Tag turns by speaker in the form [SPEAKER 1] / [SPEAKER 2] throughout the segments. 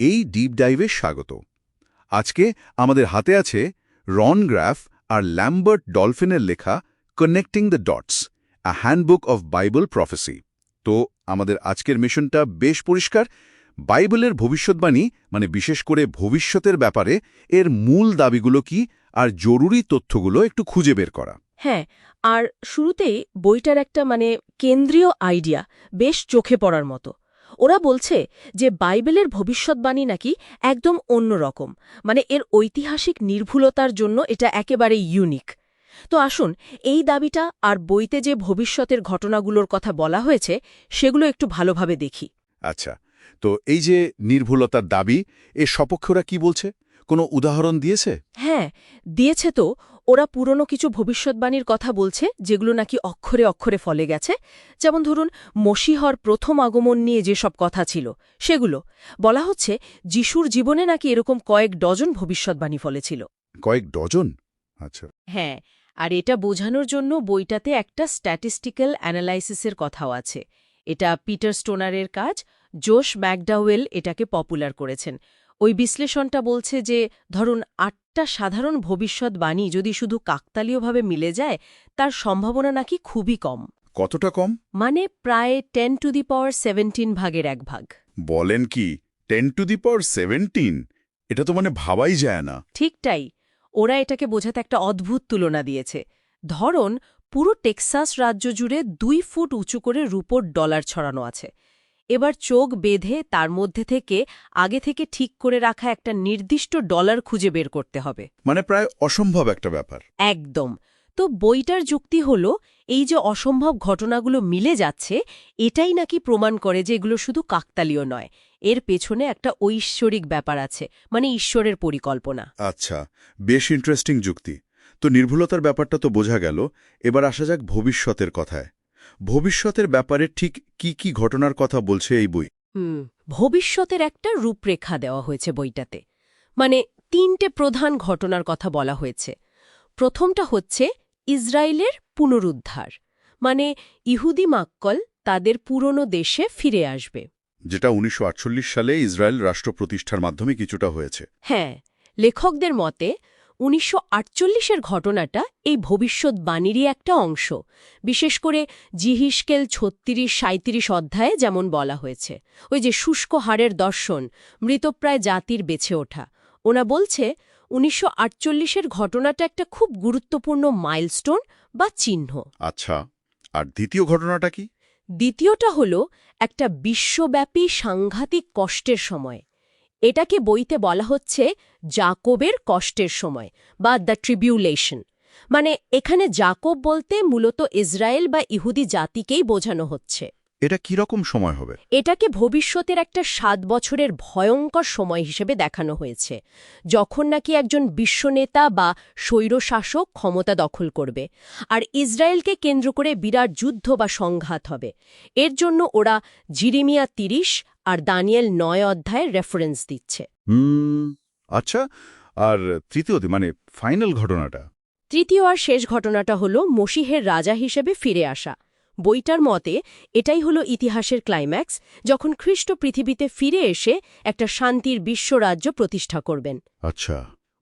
[SPEAKER 1] এই ডিপ ডাইভে স্বাগত। আজকে আমাদের হাতে আছে রন গ্রাফ আর ল্যাম্বার্ট ডলফিনের লেখা connecting the dots a handbook of Bible prophecy তো আমাদের আজকের মিশনটা বেশ পরিষ্কার। বাইবেলের ভবিষ্যৎবাণী মানে বিশেষ করে ভবিষ্যতের ব্যাপারে, এর মূল দাবিগুলো কি আর জরুরি তথ্যগুলো একটু খুঁজে বের করা।
[SPEAKER 2] হ্যাঁ আর শুরুতেই বইটার একটা মানে কেন্দ্রীয় আইডিয়া বেশ চোখে পড়ার মতো। ওরা বলছে যে বাইবেলের ভবিষ্যৎবাণী নাকি একদম অন্যরকম মানে এর ঐতিহাসিক নির্ভুলতার জন্য এটা একেবারে ইউনিক তো আসুন, এই দাবিটা আর বইতে যে ভবিষ্যতের ঘটনাগুলোর কথা বলা হয়েছে, সেগুলো একটু ভালোভাবে দেখি।
[SPEAKER 1] আচ্ছা তো এই যে নির্ভুলতার দাবি, এর সপক্ষরা কি বলছে? কোনো উদাহরণ দিয়েছে?
[SPEAKER 2] হ্যাঁ দিয়েছে তো। ওরা পুরনো কিছু ভবিষ্যৎবাণীর কথা বলছে যেগুলো নাকি অক্ষরে অক্ষরে ফলে গেছে। যেমন ধরুন মসিহর প্রথম আগমন নিয়ে যেসব কথা ছিল সেগুলো। বলা হচ্ছে যিশুর জীবনে নাকি এরকম কয়েক ডজন ভবিষ্যৎবাণী ফলেছিল
[SPEAKER 1] কয়েক ডজন? আচ্ছা।
[SPEAKER 2] হ্যাঁ আর এটা বোঝানোর জন্য বইটাতে একটা স্ট্যাটিস্টিক্যাল অ্যানালাইসিসের কথাও আছে। এটা পিটার স্টোনারের কাজ জোশ ম্যাকডাওয়েল এটাকে পপুলার করেছেন। ওই বিশ্লেষণটা বলছে যে ধরুন আটটা সাধারণ ভবিষ্যৎবাণী যদি শুধু কাকতালীয়ভাবে মিলে যায় তার সম্ভাবনা নাকি খুবই কম।
[SPEAKER 1] কতটা কম?
[SPEAKER 2] মানে প্রায় ten to the power seventeen ভাগের এক ভাগ।
[SPEAKER 1] বলেন কি ten to the power seventeen? এটা তো মানে ভাবাই যায় না।
[SPEAKER 2] ঠিকটাই ওরা এটাকে বোঝাতে একটা অদ্ভুত তুলনা দিয়েছে। ধরন পুরো টেক্সাস রাজ্য জুড়ে দুই ফুট উঁচু করে রুপোর ডলার ছড়ানো আছে। এবার চোখ বেঁধে তার মধ্যে থেকে আগে থেকে ঠিক করে রাখা একটা নির্দিষ্ট ডলার খুঁজে বের করতে হবে।
[SPEAKER 1] মানে প্রায় অসম্ভব একটা ব্যাপার।
[SPEAKER 2] একদম। তো বইটার যুক্তি হল এই যে অসম্ভব ঘটনাগুলো মিলে যাচ্ছে এটাই নাকি প্রমাণ করে যে এগুলো শুধু কাকতালীয় নয়। এর পেছনে একটা ঐশ্বরিক ব্যাপার আছে মানে ঈশ্বরের পরিকল্পনা।
[SPEAKER 1] আচ্ছা বেশ ইন্টারেস্টিং যুক্তি। তো নির্ভুলতার ব্যাপারটা তো বোঝা গেল এবার আসা যাক ভবিষ্যতের কথায়। ভবিষ্যতের ব্যাপারে ঠিক কি কি ঘটনার কথা বলছে এই বই?
[SPEAKER 2] হুম ভবিষ্যতের একটা রূপরেখা দেওয়া হয়েছে বইটাতে। মানে তিনটে প্রধান ঘটনার কথা বলা হয়েছে। প্রথমটা হচ্ছে ইসরায়েলের পুনরুদ্ধার। মানে ইহুদি মাক্কল তাদের পুরনো দেশে ফিরে আসবে।
[SPEAKER 1] যেটা উনিশশো আটচল্লিশ সালে ইসরায়েল রাষ্ট্র প্রতিষ্ঠার মাধ্যমে কিছুটা হয়েছে।
[SPEAKER 2] হ্যাঁ লেখকদের মতে উনিশশো আটচল্লিশের ঘটনাটা এই ভবিষ্যৎবাণীরই একটা অংশ। বিশেষ করে জিহিসকেল ছত্রিশ সাঁত্রিশ অধ্যায়ে যেমন বলা হয়েছে। ওই যে শুষ্ক হাড়ের দর্শন মৃতপ্রায় জাতির বেছে ওঠা। ওনা বলছে উনিশশো আটচল্লিশের ঘটনাটা একটা খুব গুরুত্বপূর্ণ মাইলস্টোন বা চিহ্ন।
[SPEAKER 1] আচ্ছা আর দ্বিতীয় ঘটনাটা কি?
[SPEAKER 2] দ্বিতীয়টা হল একটা বিশ্বব্যাপী সাংঘাতিক কষ্টের সময়। এটাকে বইতে বলা হচ্ছে জাকবের কষ্টের সময় বা দ্য ট্রিবিউলেশন। মানে এখানে জাকব বলতে মূলত ইসরায়েল বা ইহুদি জাতিকেই বোঝানো হচ্ছে।
[SPEAKER 1] এটা কি রকম সময় হবে?
[SPEAKER 2] এটাকে ভবিষ্যতের একটা সাত বছরের ভয়ঙ্কর সময় হিসেবে দেখানো হয়েছে যখন নাকি একজন বিশ্বনেতা বা স্বৈরশাসক ক্ষমতা দখল করবে আর ইসরায়েলকে কেন্দ্র করে বিরাট যুদ্ধ বা সংঘাত হবে। এর জন্য ওরা জিরিমিয়া তিরিশ আর দানিয়েল নয় অধ্যায়ের রেফারেন্স দিচ্ছে।
[SPEAKER 1] হুম আচ্ছা আর তৃতীয় মানে ফাইনাল ঘটনাটা?
[SPEAKER 2] তৃতীয় আর শেষ ঘটনাটা হল মসিহের রাজা হিসেবে ফিরে আসা। বইটার মতে এটাই হলো ইতিহাসের ক্লাইম্যাক্স যখন খ্রিস্ট পৃথিবীতে ফিরে এসে একটা শান্তির বিশ্বরাজ্য প্রতিষ্ঠা করবেন।
[SPEAKER 1] আচ্ছা।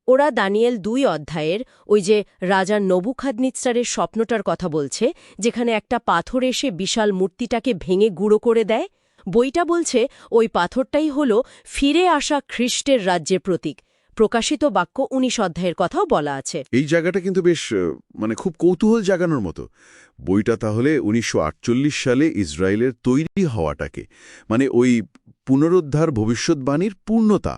[SPEAKER 2] ওরা দানিয়েল দুই অধ্যায়ের ওই যে রাজা নবুখাদনিৎসারের স্বপ্নটার কথা বলছে যেখানে একটা পাথর এসে বিশাল মূর্তিটাকে ভেঙে গুঁড়ো করে দেয় বইটা বলছে, ওই পাথরটাই হল ফিরে আসা খ্রিস্টের রাজ্যের প্রতীক। প্রকাশিত বাক্য উনিশ অধ্যায়ের কথাও বলা আছে।
[SPEAKER 1] এই জায়গাটা কিন্তু বেশ মানে খুব কৌতূহল জাগানোর মতো। বইটা তাহলে উনিশশো আটচল্লিশ সালে ইসরায়েলের তৈরি হওয়াটাকে মানে ওই পুনরুদ্ধার ভবিষ্যৎবাণীর পূর্ণতা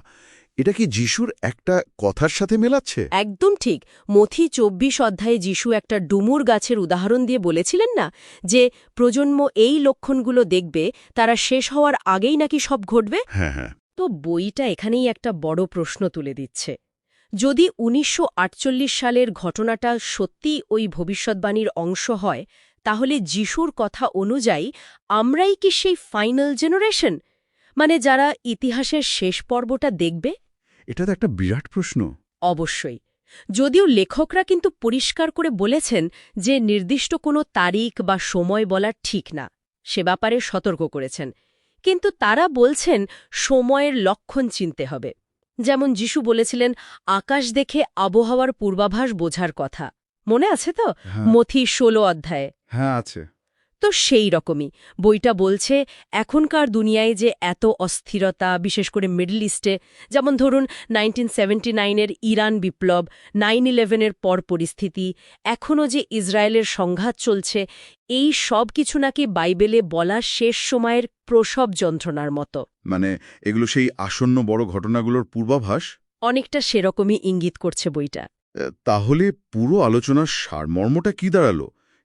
[SPEAKER 1] এটা কি যিশুর একটা কথার সাথে মেলাচ্ছে?
[SPEAKER 2] একদম ঠিক। মথি চব্বিশ অধ্যায়ে যিশু একটা ডুমুর গাছের উদাহরণ দিয়ে বলেছিলেন না যে প্রজন্ম এই লক্ষণগুলো দেখবে তারা শেষ হওয়ার আগেই নাকি সব ঘটবে?
[SPEAKER 1] হ্যাঁ হ্যাঁ।
[SPEAKER 2] তো বইটা এখানেই একটা বড় প্রশ্ন তুলে দিচ্ছে। যদি উনিশশো আটচল্লিশ সালের ঘটনাটা সত্যি ওই ভবিষ্যৎবাণীর অংশ হয় তাহলে যিশুর কথা অনুযায়ী আমরাই কি সেই ফাইনাল জেনারেশন? মানে যারা ইতিহাসের শেষ পর্বটা দেখবে?
[SPEAKER 1] এটা তো একটা বিরাট প্রশ্ন।
[SPEAKER 2] অবশ্যই। যদিও লেখকরা কিন্তু পরিষ্কার করে বলেছেন যে নির্দিষ্ট কোনো তারিখ বা সময় বলা ঠিক না সে ব্যাপারে সতর্ক করেছেন। কিন্তু তারা বলছেন সময়ের লক্ষণ চিনতে হবে। যেমন যিশু বলেছিলেন আকাশ দেখে আবহাওয়ার পূর্বাভাস বোঝার কথা। মনে আছে তো? মথি ষোলো অধ্যায়ে।
[SPEAKER 1] হ্যাঁ আছে।
[SPEAKER 2] তো সেই রকমই। বইটা বলছে এখনকার দুনিয়ায় যে এত অস্থিরতা বিশেষ করে মিডল ইস্টে যেমন ধরুন নাইনটিন সেভেন্টি নাইনের ইরান বিপ্লব নাইন ইলেভেনের পর পরিস্থিতি এখনও যে ইসরায়েলের সংঘাত চলছে এই সব কিছু নাকি বাইবেলে বলা শেষ সময়ের প্রসব যন্ত্রণার মতো।
[SPEAKER 1] মানে এগুলো সেই আসন্ন বড় ঘটনাগুলোর পূর্বাভাস?
[SPEAKER 2] অনেকটা সেরকমই ইঙ্গিত করছে বইটা।
[SPEAKER 1] তাহলে পুরো আলোচনার সারমর্মটা কি দাঁড়াল?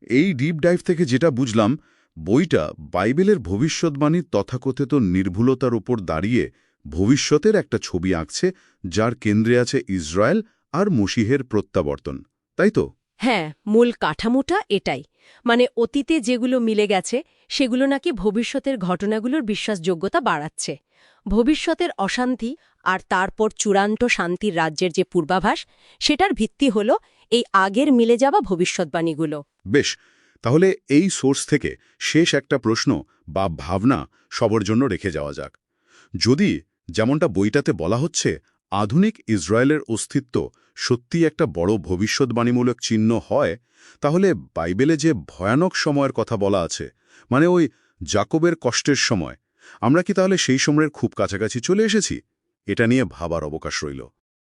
[SPEAKER 1] এই ডিপ ডাইভ থেকে যেটা বুঝলাম, বইটা বাইবেলের ভবিষ্যৎবাণীর তথাকথিত নির্ভুলতার উপর দাঁড়িয়ে ভবিষ্যতের একটা ছবি আঁকছে, যার কেন্দ্রে আছে ইসরায়েল আর মসিহের প্রত্যাবর্তন। তাই তো?
[SPEAKER 2] হ্যাঁ মূল কাঠামোটা এটাই। মানে অতীতে যেগুলো মিলে গেছে, সেগুলো নাকি ভবিষ্যতের ঘটনাগুলোর বিশ্বাসযোগ্যতা বাড়াচ্ছে। ভবিষ্যতের অশান্তি আর তারপর চূড়ান্ত শান্তির রাজ্যের যে পূর্বাভাস, সেটার ভিত্তি হল এই আগের মিলে যাওয়া ভবিষ্যৎবাণীগুলো।
[SPEAKER 1] বেশ, তাহলে এই সোর্স থেকে শেষ একটা প্রশ্ন বা ভাবনা সবার জন্য রেখে যাওয়া যাক। যদি যেমনটা বইটাতে বলা হচ্ছে, আধুনিক ইসরায়েলের অস্তিত্ব সত্যি একটা বড় ভবিষ্যৎবাণীমূলক চিহ্ন হয়, তাহলে বাইবেলে যে ভয়ানক সময়ের কথা বলা আছে মানে ওই জাকবের কষ্টের সময়, আমরা কি তাহলে সেই সময়ের খুব কাছাকাছি চলে এসেছি? এটা নিয়ে ভাবার অবকাশ রইল।